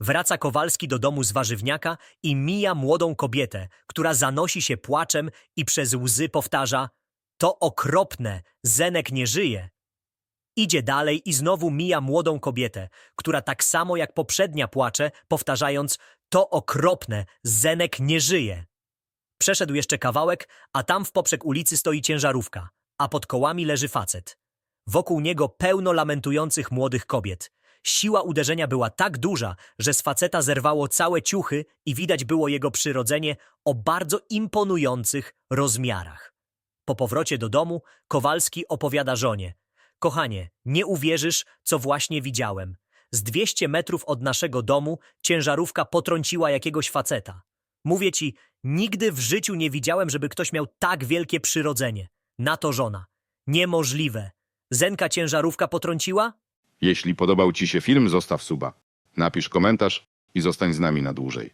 Wraca Kowalski do domu z warzywniaka i mija młodą kobietę, która zanosi się płaczem i przez łzy powtarza To okropne, Zenek nie żyje. Idzie dalej i znowu mija młodą kobietę, która tak samo jak poprzednia płacze, powtarzając To okropne, Zenek nie żyje. Przeszedł jeszcze kawałek, a tam w poprzek ulicy stoi ciężarówka, a pod kołami leży facet. Wokół niego pełno lamentujących młodych kobiet. Siła uderzenia była tak duża, że z faceta zerwało całe ciuchy i widać było jego przyrodzenie o bardzo imponujących rozmiarach. Po powrocie do domu Kowalski opowiada żonie. Kochanie, nie uwierzysz, co właśnie widziałem. Z 200 metrów od naszego domu ciężarówka potrąciła jakiegoś faceta. Mówię ci, nigdy w życiu nie widziałem, żeby ktoś miał tak wielkie przyrodzenie. Na to żona. Niemożliwe. Zenka ciężarówka potrąciła? Jeśli podobał Ci się film, zostaw suba. Napisz komentarz i zostań z nami na dłużej.